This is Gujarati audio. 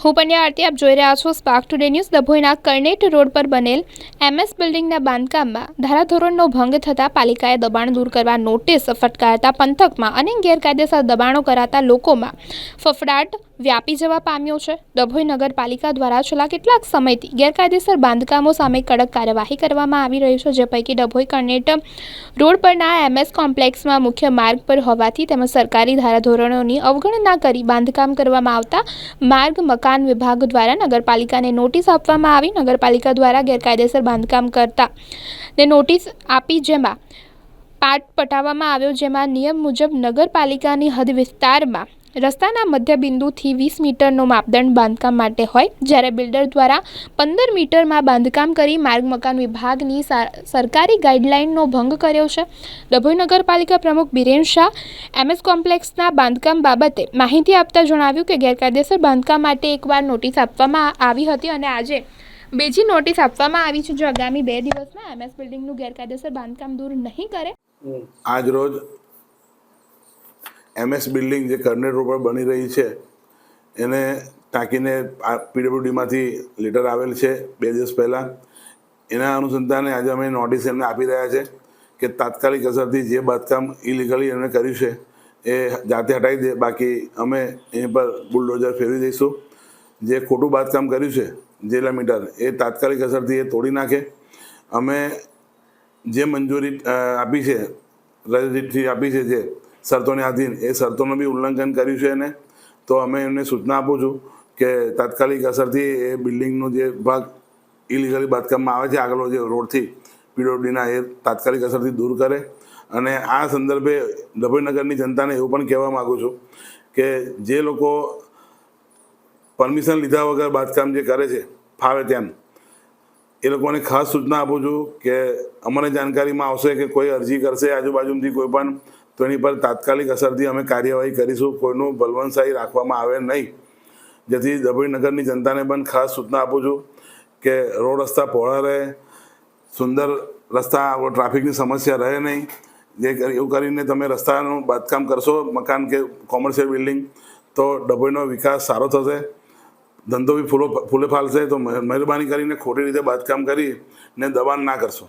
હું પન્યા આરતી, આપ જોઈ રહ્યા છો સ્પાર્ક ટુડે ન્યૂઝ ડભોઈના કર્નેટ રોડ પર બનેલ એમએસ બિલ્ડિંગના બાંધકામમાં ધારાધોરણનો ભંગ થતાં પાલિકાએ દબાણ દૂર કરવા નોટિસ ફટકારતા પંથકમાં અને ગેરકાયદેસર દબાણો કરાતા લોકોમાં ફફડાટ વ્યાપી જવા પામ્યો છે. ડભોઈ નગરપાલિકા દ્વારા છેલ્લા કેટલાક સમયથી ગેરકાયદેસર બાંધકામો સામે કડક કાર્યવાહી કરવામાં આવી રહી છે, જે પૈકી ડભોઈ કર્નેટ રોડ પરના એમએસ કોમ્પ્લેક્સમાં મુખ્ય માર્ગ પર હોવાથી તેમજ સરકારી ધારાધોરણોની અવગણના કરી બાંધકામ કરવામાં આવતા માર્ગ મકાન વિભાગ દ્વારા નગરપાલિકાને નોટિસ આપવામાં આવી. નગરપાલિકા દ્વારા ગેરકાયદેસર બાંધકામ કરતા ને નોટિસ આપી જેમાં પાટ પટાવવામાં આવ્યો, જેમાં નિયમ મુજબ નગરપાલિકાની હદ વિસ્તારમાં રસ્તાના મધ્યબિંદુથી વીસ મીટરનો માપદંડ બાંધકામ માટે હોય, જ્યારે બિલ્ડર દ્વારા પંદર મીટરમાં બાંધકામ કરી માર્ગ મકાન વિભાગની સરકારી ગાઈડલાઇનનો ભંગ કર્યો છે. ડભોઈ નગરપાલિકા પ્રમુખ બિરેન શાહ, એમએસ કોમ્પ્લેક્સના બાંધકામ બાબતે માહિતી આપતા જણાવ્યું કે ગેરકાયદેસર બાંધકામ માટે એકવાર નોટિસ આપવામાં આવી હતી અને આજે બીજી નોટિસ આપવામાં આવી છે, જો આગામી બે દિવસમાં એમએસ બિલ્ડિંગનું ગેરકાયદેસર બાંધકામ દૂર નહીં કરે. આજ રોજ એમએસ બિલ્ડિંગ જે કર્નેટ રોડ પર બની રહી છે, એને ટાંકીને આ પીડબ્લ્યુડીમાંથી લેટર આવેલ છે બે દિવસ પહેલાં. એના અનુસંધાને આજે અમે નોટિસ એમને આપી રહ્યા છે કે તાત્કાલિક અસરથી જે બાંધકામ ઇલીગલી એમણે કર્યું છે, એ જાતે હટાવી દે. બાકી અમે એની પર બુલડોઝર ફેરવી દઈશું. જે ખોટું બાંધકામ કર્યું છે, જેલા મીટર, એ તાત્કાલિક અસરથી એ તોડી નાખે. અમે જે મંજૂરી આપી છે, રજિસ્ટ્રી આપી છે જે શરતોને આધીન. એ શરતોનું બી ઉલ્લંઘન કર્યું છે એને. તો અમે એમને સૂચના આપું છું કે તાત્કાલિક અસરથી એ બિલ્ડિંગનો જે ભાગ ઇલીગલી બાંધકામમાં આવે છે આગળ જે રોડથી પીડબ્લ્યુડીના, એ તાત્કાલિક અસરથી દૂર કરે. અને આ સંદર્ભે ડભોઈનગરની જનતાને એવું પણ કહેવા માગું છું કે જે લોકો પરમિશન લીધા વગર બાંધકામ જે કરે છે, ફાવે તેમ. એ લોકોને ખાસ સૂચના આપું છું કે અમને જાણકારીમાં આવશે કે કોઈ અરજી કરશે આજુબાજુથી કોઈ પણ તો એની પર તાત્કાલિક અસરથી અમે કાર્યવાહી કરીશું. કોઈનું બલવંતશાહી રાખવામાં આવે નહીં. જેથી ડભોઈ નગરની જનતાને પણ ખાસ સૂચના આપું છું કે રોડ રસ્તા પહોળા રહે, સુંદર રસ્તા ટ્રાફિકની સમસ્યા રહે નહીં. જે એવું કરીને તમે રસ્તાનું બાંધકામ કરશો, મકાન કે કોમર્શિયલ બિલ્ડિંગ, તો ડભોઈનો વિકાસ સારો થશે. ધંધો બી ફૂલો, ફૂલે ફાલશે, તો મહેરબાની કરીને ખોટી રીતે બાંધકામ કરી ને દબાણ ના કરશો.